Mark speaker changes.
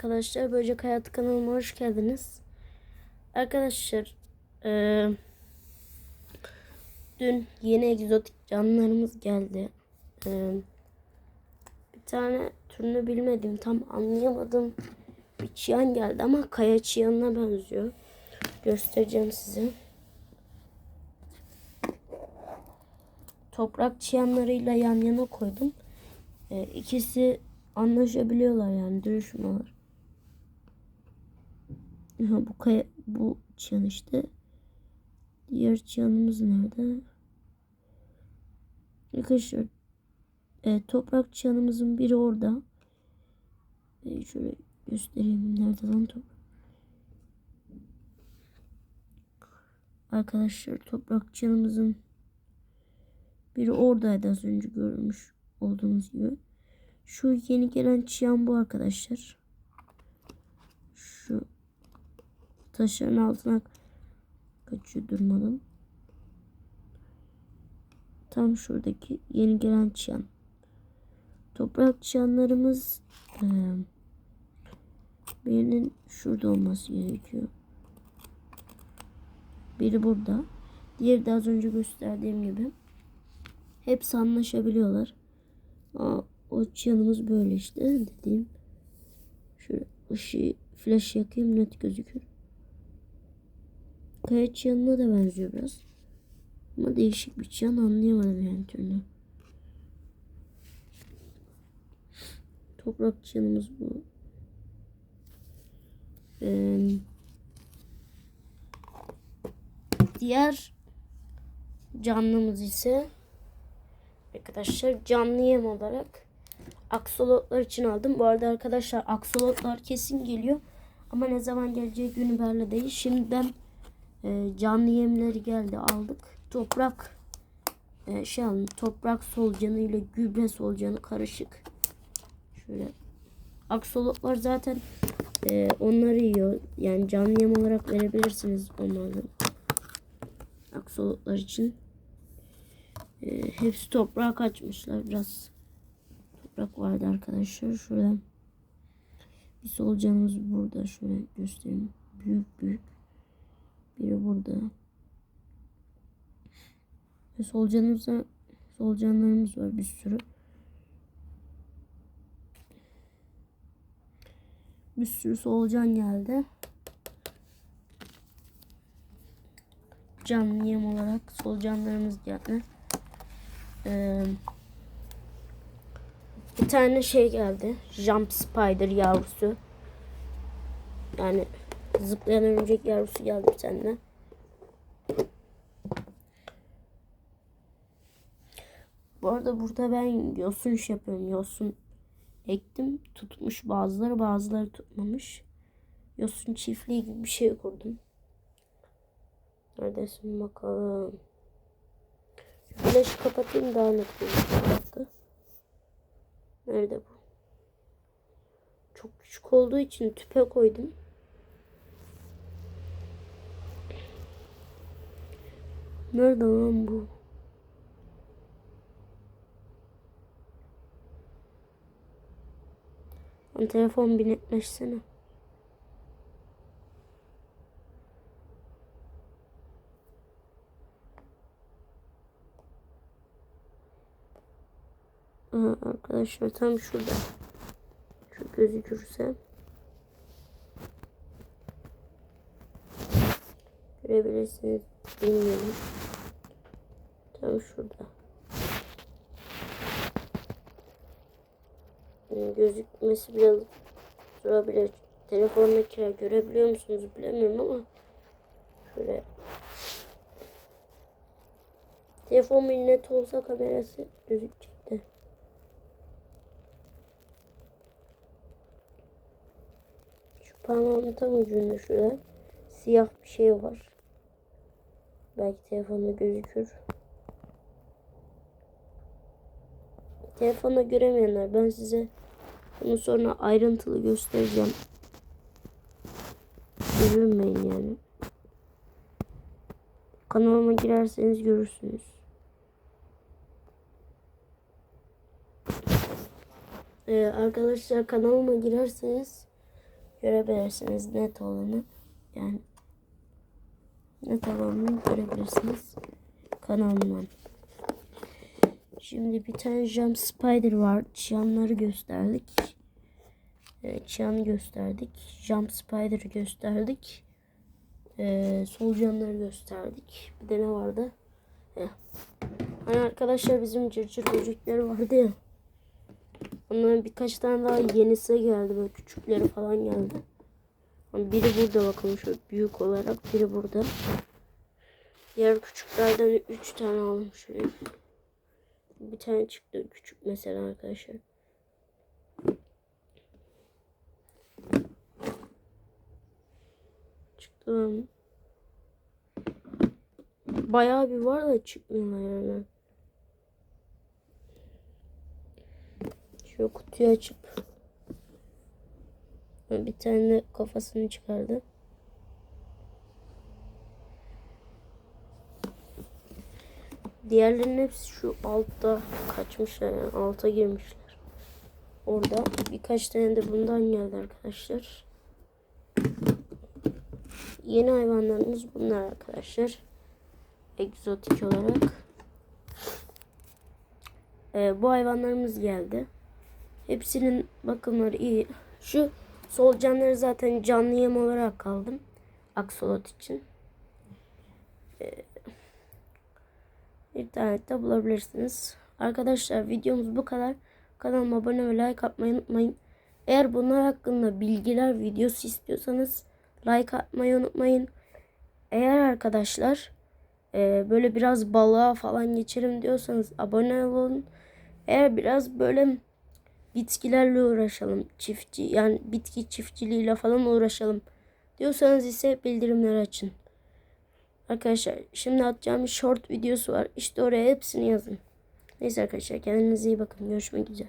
Speaker 1: arkadaşlar. Böcek Hayatı kanalıma hoş geldiniz. Arkadaşlar eee, dün yeni egzotik canlılarımız geldi. Eee, bir tane türünü bilmedim tam anlayamadım. Bir çiyan geldi ama kaya çiyanına benziyor. Göstereceğim size. Toprak çiyanlarıyla yan yana koydum. E, ikisi anlaşabiliyorlar yani dövüşmüyorlar. Bu kaya, bu çiyan işte. Diğer çiyanımız nerede? Arkadaşlar e, toprak çiyanımızın biri orada. E, şöyle göstereyim nerede lan toprak. Arkadaşlar toprak çiyanımızın biri oradaydı az önce görmüş olduğunuz gibi. Şu yeni gelen çiyan bu arkadaşlar. Şu taşların altına kaçıyor durmadan. Tam şuradaki yeni gelen çiyan. Toprak çiyanlarımız e, birinin şurada olması gerekiyor. Biri burada. Diğeri de az önce gösterdiğim gibi. Hepsi anlaşabiliyorlar. Aa, o çiyanımız böyle işte dediğim. Şöyle ışığı flash yakayım net gözükür. Kaya çiyanına da benziyor biraz. Ama değişik bir çiyan anlayamadım yani türünü. Toprak çiyanımız bu. Ee, diğer canlımız ise arkadaşlar canlı yem olarak aksolotlar için aldım. Bu arada arkadaşlar aksolotlar kesin geliyor. Ama ne zaman geleceği günü belli değil. Şimdiden e, canlı yemleri geldi aldık. Toprak e, şey alın, toprak solucanı ile gübre solucanı karışık. Şöyle aksolotlar zaten e, onları yiyor. Yani canlı yem olarak verebilirsiniz onlardan. Aksolotlar için. E, hepsi toprağa kaçmışlar. Biraz toprak vardı arkadaşlar. Şurada bir solucanımız burada. Şöyle göstereyim. Büyük büyük. Biri burada. Ve solucanımızda solucanlarımız var bir sürü. Bir sürü solucan geldi. Canlı yem olarak solucanlarımız geldi. Ee, bir tane şey geldi. Jump Spider yavrusu. Yani zıplayan örümcek yavrusu geldi bir tane. Bu arada burada ben yosun iş yapıyorum. Yosun ektim. Tutmuş bazıları bazıları tutmamış. Yosun çiftliği gibi bir şey kurdum. Neredesin bakalım. Flaşı kapatayım daha net. Bir. Nerede bu? Çok küçük olduğu için tüpe koydum. Nerede lan bu? Lan telefon bir netleşsene. Aha, arkadaşlar tam şurada. Şu gözükürse. Görebilirsiniz. Bilmiyorum. Tam şurada. Gözükmesi biraz zor olabilir. Telefondaki görebiliyor musunuz bilemiyorum ama şöyle telefon bir net olsa kamerası gözükecekti. Şu parmağımın tam ucunda şurada siyah bir şey var. Belki telefonda gözükür. Telefonda göremeyenler ben size bunu sonra ayrıntılı göstereceğim. Üzülmeyin yani. Kanalıma girerseniz görürsünüz. Ee, arkadaşlar kanalıma girerseniz görebilirsiniz net olanı. Yani net olanı görebilirsiniz kanalımdan. Şimdi bir tane Jump Spider var. Çiyanları gösterdik. Evet, Çiyan'ı gösterdik. Jump Spider'ı gösterdik. Ee, solucanları gösterdik. Bir de ne vardı? Heh. Hani arkadaşlar bizim cırcır böcekleri vardı ya. Onların birkaç tane daha yenisi geldi. Böyle küçükleri falan geldi. Ama biri burada bakın şu büyük olarak. Biri burada. Diğer küçüklerden 3 tane aldım şuraya. Bir tane çıktı küçük mesela arkadaşlar. Çıktı lan. Bayağı bir var da çıkmıyorlar yani. Şu kutuyu açıp bir tane kafasını çıkardı. Diğerlerinin hepsi şu altta kaçmışlar yani alta girmişler. Orada birkaç tane de bundan geldi arkadaşlar. Yeni hayvanlarımız bunlar arkadaşlar. Egzotik olarak. Ee, bu hayvanlarımız geldi. Hepsinin bakımları iyi. Şu solucanları zaten canlı yem olarak kaldım. Aksolot için. Ee, internette bulabilirsiniz. Arkadaşlar videomuz bu kadar. Kanalıma abone ve like atmayı unutmayın. Eğer bunlar hakkında bilgiler videosu istiyorsanız like atmayı unutmayın. Eğer arkadaşlar e, böyle biraz balığa falan geçelim diyorsanız abone olun. Eğer biraz böyle bitkilerle uğraşalım. Çiftçi yani bitki çiftçiliğiyle falan uğraşalım diyorsanız ise bildirimleri açın. Arkadaşlar şimdi atacağım short videosu var. İşte oraya hepsini yazın. Neyse arkadaşlar kendinize iyi bakın. Görüşmek üzere.